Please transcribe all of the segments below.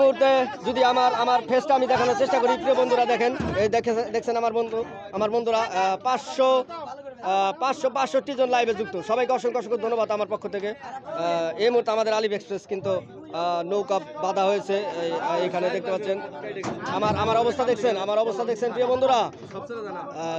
মুহূর্তে যদি আমার আমার ফেসটা আমি দেখানোর চেষ্টা করি, প্রিয় বন্ধুরা দেখেন, এই দেখে, দেখছেন আমার বন্ধু, আমার বন্ধুরা পাঁচশো পাঁচশো পাঁচষট্টি জন লাইভে যুক্ত। সবাইকে অসংখ্য অসংখ্য ধন্যবাদ আমার পক্ষ থেকে। এই মুহূর্তে আমাদের আলিফ এক্সপ্রেস কিন্তু নৌকা বাঁধা হয়েছে এখানে দেখতে পাচ্ছেন। আমার আমার অবস্থা দেখছেন, আমার অবস্থা দেখছেন, প্রিয় বন্ধুরা।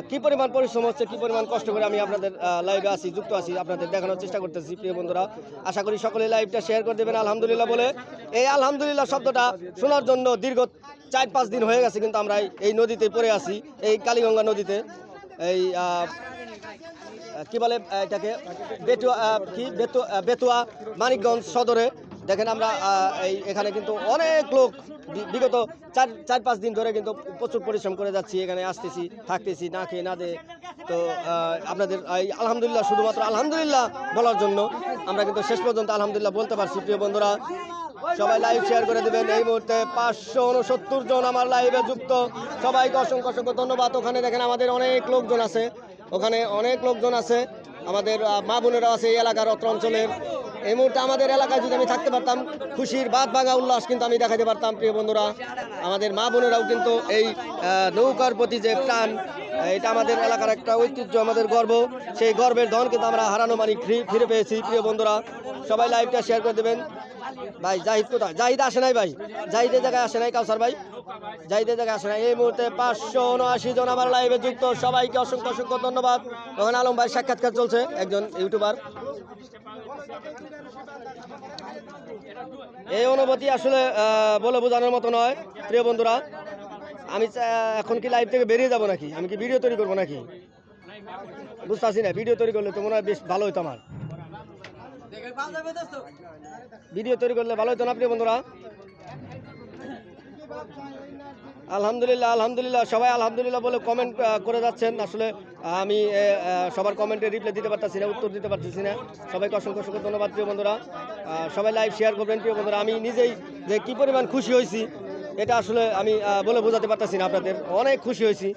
কি পরিমাণ পরিশ্রম হচ্ছে, কি পরিমাণ কষ্ট করে আমি আপনাদের লাইভে আছি, যুক্ত আছি, আপনাদের দেখানোর চেষ্টা করতেছি, প্রিয় বন্ধুরা। আশা করি সকলে লাইভটা শেয়ার করে দেবেন, আলহামদুলিল্লাহ বলে। এই আলহামদুলিল্লাহ শব্দটা শোনার জন্য দীর্ঘ চার, পাঁচ দিন হয়ে গেছে, কিন্তু আমরা এই- নদীতে পড়ে আছি, এই কালীগঙ্গা নদীতে। এই কি বলে এটাকে? বেতুয়া কি? বেতু বেতুয়া, মানিকগঞ্জ সদরে। দেখেন আমরা এই এখানে কিন্তু অনেক লোক বিগত চার চার, পাঁচ দিন ধরে কিন্তু প্রচুর পরিশ্রম করে যাচ্ছি, এখানে আসতেছি, থাকতেছি, না খেয়ে, না দে। তো আপনাদের এই আলহামদুলিল্লাহ, শুধুমাত্র আলহামদুলিল্লাহ বলার জন্য আমরা কিন্তু শেষ পর্যন্ত আলহামদুলিল্লাহ বলতে পারছি, প্রিয় বন্ধুরা। সবাই লাইভ শেয়ার করে দেবেন। এই মুহূর্তে পাঁচশো উনসত্তর জন আমার লাইভে যুক্ত। সবাইকে অসংখ্য অসংখ্য ধন্যবাদ। ওখানে দেখেন আমাদের অনেক লোকজন আছে। ওখানে অনেক লোকজন আছে। আমাদের মা বোনেরাও আছে এই এলাকার অত্র অঞ্চলের। এই মুহূর্তে আমাদের এলাকায় যদি আমি থাকতে পারতাম, খুশির বাদ ভাঙা উল্লাস কিন্তু আমি দেখাতে পারতাম, প্রিয় বন্ধুরা। আমাদের মা বোনেরাও কিন্তু এই নৌকার প্রতি যে প্রাণ, এটা আমাদের এলাকার একটা ঐতিহ্য, আমাদের গর্ব। সেই গর্বের ধন কিন্তু আমরা হারানো মানি ফিরে পেয়েছি, প্রিয় বন্ধুরা। সবাই লাইভটা শেয়ার করে দেবেন। ভাই, জাহিদ কোথায়? জাহিদ আসে নাই ভাই। জাহিদের জায়গায় আসে নাই কাউসার ভাই। জাহিদের জায়গায় আসে নাই। এই মুহূর্তে পাঁচশো উনআশি জন আমার লাইভে যুক্ত। সবাইকে অসংখ্য অসংখ্য ধন্যবাদ। ওখানে আলম ভাই, সাক্ষাৎকার চলছে একজন ইউটিউবার। এই অনুভূতি আসলে বলে বোঝানোর মতো নয়, প্রিয় বন্ধুরা। আমি এখন কি লাইভ থেকে বেরিয়ে যাব নাকি? আমি কি ভিডিও তৈরি করব নাকি? বুঝতে না ভিডিও তৈরি করলে তো মনে হয় বেশ ভালো হতো আমার। ভিডিও তৈরি করলে ভালো হতো না, প্রিয় বন্ধুরা? আলহামদুলিল্লাহ আলহামদুলিল্লাহ। সবাই আলহামদুলিল্লাহ বলে কমেন্ট করে যাচ্ছেন। আসলে আমি সবার কমেন্টে রিপ্লাই দিতে পারতেছি না, উত্তর দিতে পারতেছি না। সবাইকে অসংখ্য অসংখ্য ধন্যবাদ, প্রিয় বন্ধুরা। সবাই লাইভ শেয়ার করবেন, প্রিয় বন্ধুরা। আমি নিজেই যে কি পরিমাণ খুশি হয়েছি, এটা আসলে আমি বলে বোঝাতে পারতেছি না আপনাদের। অনেক খুশি হয়েছি।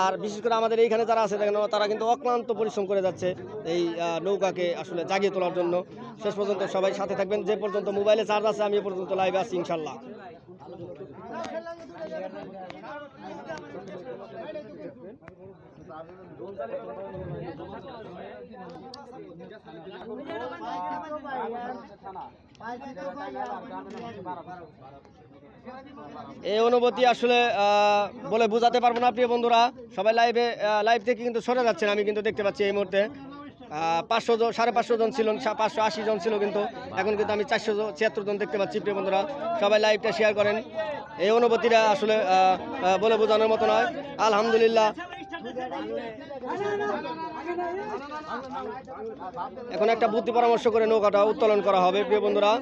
আর বিশেষ করে আমাদের এইখানে যারা আছে দেখেন, তারা কিন্তু অক্লান্ত পরিশ্রম করে যাচ্ছে এই নৌকাকে আসলে জাগিয়ে তোলার জন্য। শেষ পর্যন্ত সবাই সাথে থাকবেন। যে পর্যন্ত মোবাইলে চার্জ আছে, আমি এ পর্যন্ত লাইভে আছি ইনশাল্লাহ এই অনুভূতি আসলে বলে বোঝাতে পারব না, প্রিয় বন্ধুরা। সবাই লাইভে লাইভ থেকে কিন্তু সরে যাচ্ছেন, আমি কিন্তু দেখতে পাচ্ছি এই মুহূর্তে। পাঁচশো জন, সাড়ে পাঁচশো জন ছিল পাঁচশো আশি জন ছিল কিন্তু। এখন কিন্তু আমি চারশো ছিয়াত্তর জন দেখতে পাচ্ছি, প্রিয় বন্ধুরা। সবাই লাইভটা শেয়ার করেন। এই অনুভূতিটা আসলে বলে বোঝানোর মতো নয়। আলহামদুলিল্লাহ। এখন একটা বুদ্ধি পরামর্শ করে নৌকাটা উত্তোলন করা হবে, প্রিয় বন্ধুরা।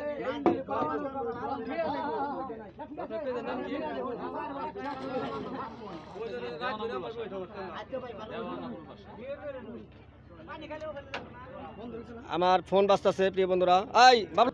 আমার ফোন বাজতেছে, প্রিয় বন্ধুরা। এই, বাবু